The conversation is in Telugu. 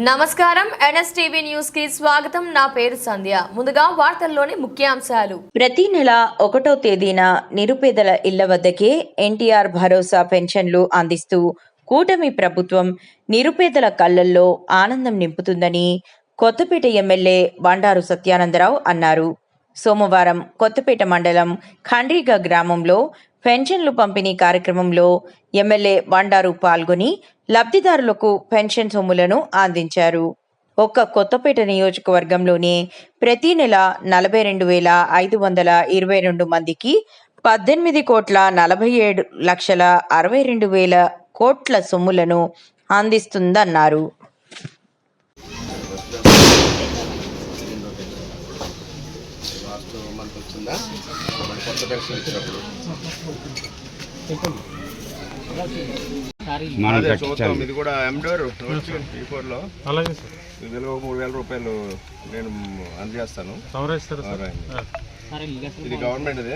నమస్కారం. ఎన్ఎస్టీవీ న్యూస్కి స్వాగతం. నా పేరు సంధ్య. ముందుగా వార్తల్లోని ముఖ్యాంశాలు. ప్రతి నెల ఒకటో తేదీన నిరుపేదల ఇళ్ళ వద్దకే ఎన్టీఆర్ భరోసా పెన్షన్లు అందిస్తూ కూటమి ప్రభుత్వం నిరుపేదల కళ్ళల్లో ఆనందం నింపుతుందని కొత్తపేట ఎమ్మెల్యే బండారు సత్యానందరావు అన్నారు. సోమవారం కొత్తపేట మండలం ఖండ్రీగ గ్రామంలో పెన్షన్లు పంపిణీ కార్యక్రమంలో ఎమ్మెల్యే బండారు పాల్గొని లబ్ధిదారులకు పెన్షన్ సొమ్ములను అందించారు. ఒక్క కొత్తపేట నియోజకవర్గంలోనే ప్రతి నెల నలభై రెండు వేల ఐదు వందల ఇరవై రెండు మందికి పద్దెనిమిది కోట్ల నలభై ఏడు లక్షల అరవై రెండు వేల కోట్ల సొమ్ములను అందిస్తుందన్నారు. లాస్ట్ మంత్ వచ్చిందా? కొత్త పెన్షన్ ఇచ్చినప్పుడు. అదే చూద్దాం ఇది కూడా ఎండోర్ టీ ఫోర్లో. అలాగే సార్. ఇది ఒక మూడు వేల రూపాయలు నేను అందజేస్తాను. ఇది గవర్నమెంట్ ఇది